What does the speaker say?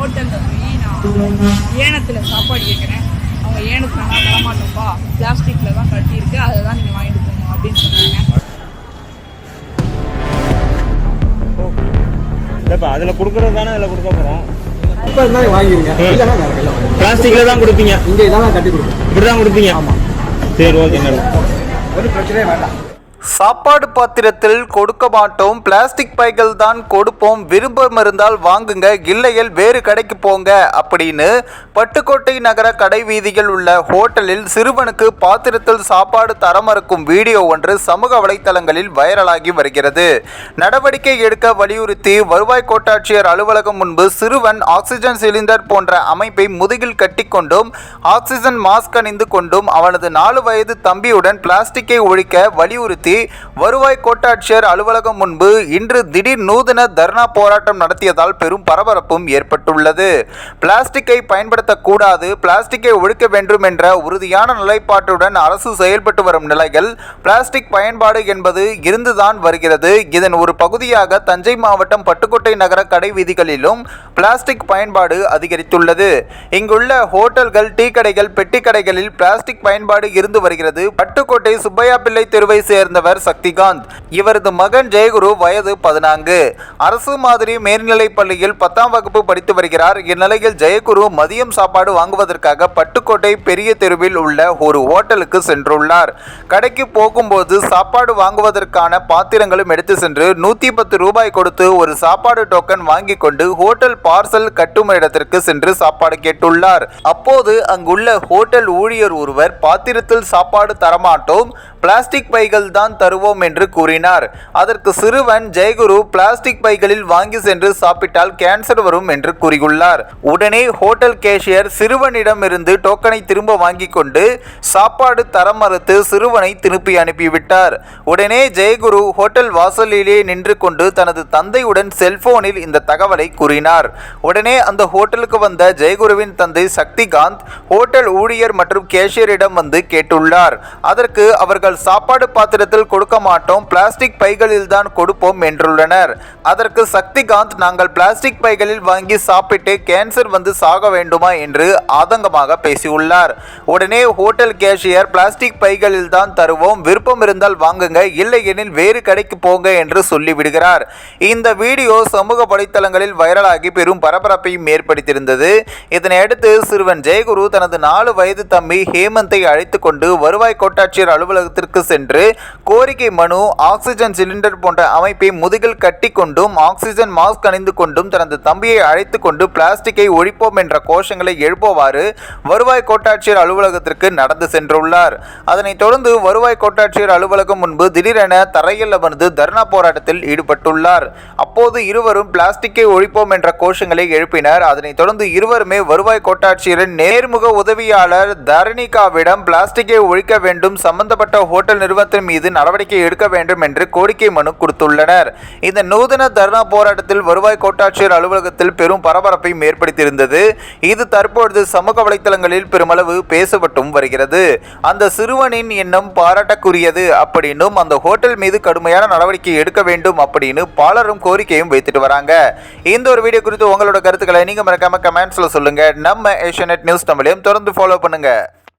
ஹோட்டலில் போய் நான் ஏனத்தில் சாப்பாடு கேட்குறேன் அவங்க ஏனத்தில் நான் தரமாட்டோம்ப்பா பிளாஸ்டிக்கில் தான் கட்டியிருக்கு அதை தான் நீங்கள் வாங்கிட்டு போகணும் அப்படின்னு சொன்னாங்க. இல்லைப்பா அதில் கொடுக்குறது தானே அதில் கொடுக்க போகிறோம் இப்போ இருந்தாலும் பிளாஸ்டிக்கில் தான் கொடுப்பீங்க. இங்கே இதெல்லாம் கட்டி கொடுப்போம். இப்படி தான் கொடுப்பீங்க? ஆமாம் சரி ஓகே மேடம். ஒரு பிரச்சனையே வேண்டாம். சாப்பாடு பாத்திரத்தில் கொடுக்க மாட்டோம். பிளாஸ்டிக் பைகள் தான் கொடுப்போம். விருப்பம் இருந்தால் வாங்குங்க. இல்லையில் வேறு கடைக்கு போங்க. அப்படின்னு பட்டுக்கோட்டை நகர கடை வீதியில் உள்ள ஹோட்டலில் சிறுவனுக்கு பாத்திரத்தில் சாப்பாடு தர மறுக்கும் வீடியோ ஒன்று சமூக வலைத்தளங்களில் வைரலாகி வருகிறது. நடவடிக்கை எடுக்க வலியுறுத்தி வருவாய் கோட்டாட்சியர் அலுவலகம் முன்பு சிறுவன் ஆக்சிஜன் சிலிண்டர் போன்ற அமைப்பை முதுகில் கட்டிக்கொண்டும் ஆக்சிஜன் மாஸ்க் அணிந்து கொண்டும் அவனது நாலு வயது தம்பியுடன் பிளாஸ்டிக்கை ஒழிக்க வலியுறுத்தி வருவாய் கோட்டாட்சியர் அலுவலகம் முன்பு இன்று திடீர் நூதன தர்ணா போராட்டம் நடத்தியதால் பெரும் பரபரப்பும் ஏற்பட்டுள்ளது. பிளாஸ்டிக்கை பயன்படுத்தக்கூடாது பிளாஸ்டிக்கை ஒழிக்க வேண்டும் என்ற உறுதியான நிலைப்பாட்டுடன் அரசு செயல்பட்டு வரும் நிலையில் பிளாஸ்டிக் பயன்பாடு என்பது இருந்துதான் வருகிறது. இதன் ஒரு பகுதியாக தஞ்சை மாவட்டம் பட்டுக்கோட்டை நகர கடை வீதிகளிலும் பிளாஸ்டிக் பயன்பாடு அதிகரித்துள்ளது. இங்குள்ள ஹோட்டல்கள் டீ கடைகள் பெட்டி கடைகளில் பிளாஸ்டிக் பயன்பாடு இருந்து வருகிறது. பட்டுக்கோட்டை சுப்பையா பிள்ளை தெருவை சேர்ந்தவர் சக்திகாந்த். இவரது மகன் ஜெயகுரு வயது பதினான்கு. அரசு மாதிரி மேல்நிலைப் பள்ளியில் பத்தாம் வகுப்பு படித்து வருகிறார். இந்நிலையில் ஜெயகுரு மதியம் சாப்பாடு வாங்குவதற்காக பட்டுக்கோட்டை பெரிய தெருவில் உள்ள ஒரு ஹோட்டலுக்கு சென்றுள்ளார். கடைக்கு போகும்போது சாப்பாடு வாங்குவதற்கான பாத்திரங்களும் எடுத்து சென்று நூற்றி பத்து ரூபாய் கொடுத்து ஒரு சாப்பாடு டோக்கன் வாங்கி கொண்டு ஹோட்டல் பார்சல் கட்டும் இடத்திற்கு சென்று சாப்பாடு கேட்டுள்ளார். அப்போது அங்குள்ள ஹோட்டல் ஊழியர் ஒருவர் பாத்திரத்தில் சாப்பாடு தரமாட்டோம் பிளாஸ்டிக் பைகள் தான் தருவோம் என்று கூறினார். அதற்கு சிறுவன் ஜெயகுரு பிளாஸ்டிக் பைகளில் வாங்கி சென்று சாப்பிட்டால் கேன்சர் வரும் என்று கூறியுள்ளார். உடனே ஹோட்டல் கேஷியர் சிறுவனிடம் இருந்து டோக்கனை திரும்ப வாங்கி கொண்டு சாப்பாடு தர மறுத்து சிறுவனை திருப்பி அனுப்பிவிட்டார் உடனே ஜெயகுரு ஹோட்டல் வாசலிலே நின்று கொண்டு தனது தந்தையுடன் செல்போனில் இந்த தகவலை கூறினார். உடனே அந்த ஹோட்டலுக்கு வந்த ஜெயகுருவின் தந்தை சக்திகாந்த் ஹோட்டல் ஊழியர் மற்றும் கேஷியரிடம் வந்து கேட்டுள்ளார். அதற்கு அவர்கள் சாப்பாடு பாத்திரத்தில் கொடுக்க மாட்டோம். பிளாஸ்டிக் பைகளில் தான் கொடுப்போம் என்றுள்ளனர். அதற்கு சக்திகாந்த் நாங்கள் பிளாஸ்டிக் பைகளில் வாங்கி சாப்பிட்டு கேன்சர் வந்து சாக வேண்டுமா? என்று ஆதங்கமாக பேசியுள்ளார். உடனே ஹோட்டல் கேஷியர் பிளாஸ்டிக் பைகளில் தான் தருவோம். விருப்பம் இருந்தால் வாங்குங்க. இல்லையெனில் வேறு கடைக்கு போங்க என்று சொல்லிவிடுகிறார் இந்த வீடியோ சமூக வலைத்தளங்களில் வைரலாகி பெரும் பரபரப்பையும் ஏற்படுத்தியிருந்தது. இதனையடுத்து சிறுவன் ஜெயகுரு தனது நாலு வயது தம்பி ஹேமந்தை அழைத்து கொண்டு வருவாய் கோட்டாட்சியர் அலுவலகத்திற்கு சென்று கோரிக்கை மனு ஆக்சிஜன் சிலிண்டர் போன்ற அமைப்பை முதுகில் கட்டி கொண்டும் ஆக்சிஜன் மாஸ்க் அணிந்து கொண்டும் தனது தம்பியை அழைத்து கொண்டு பிளாஸ்டிக்கை ஒழிப்போம் என்ற கோஷங்களை எழுப்புவாறு வருவாய் கோட்டாட்சியர் அலுவலகத்திற்கு நடந்து சென்றுள்ளார். அதனைத் தொடர்ந்து வருவாய் கோட்டாட்சியர் அலுவலகம் முன்பு திடீரென தரையில் அமர்ந்து தர்ணா போராட்டத்தில் ஈடுபட்டுள்ளார். அப்போது இருவரும் பிளாஸ்டிக்கை ஒழிப்போம் என்ற கோஷங்களை எழுப்பினர். அதனைத் தொடர்ந்து இருவருமே வருவாய் கோட்டாட்சியரின் நேர்முக உதவியாளர் தரணிகாவிடம் பிளாஸ்டிக்கை ஒழிக்க வேண்டும் சம்பந்தப்பட்ட ஹோட்டல் நிறுவனத்தின் மீது நடவடிக்கை எடுக்க வேண்டும் என்று கோரிக்கை மனு கொடுத்துள்ளனர். இந்த நூதன தர்ணா போராட்டத்தில் வருவாய் கோட்டாட்சியர் அலுவலகத்தில் பெரும் பரபரப்பையும் ஏற்படுத்தியிருந்தது. இது தற்பொழுது சமூக வலைத்தளங்களில் பெருமளவு பேசப்பட்டும் வருகிறது. அந்த சிறுவனின் எண்ணம் பாராட்டக்குரியது அப்படின்னும் அந்த ஹோட்டல் மீது கடுமையான நடவடிக்கை எடுக்க வேண்டும் அப்படின்னு பலரும் கோரிக்கையும் வைத்துட்டு வராங்க. இந்த ஒரு வீடியோ குறித்து உங்களோட கருத்துக்களை நீங்க மறக்காம கமெண்ட்ஸ்ல சொல்லுங்க. நம்ம ஏஷியநெட் நியூஸ் தமிழையும் தொடர்ந்து ஃபாலோ பண்ணுங்க.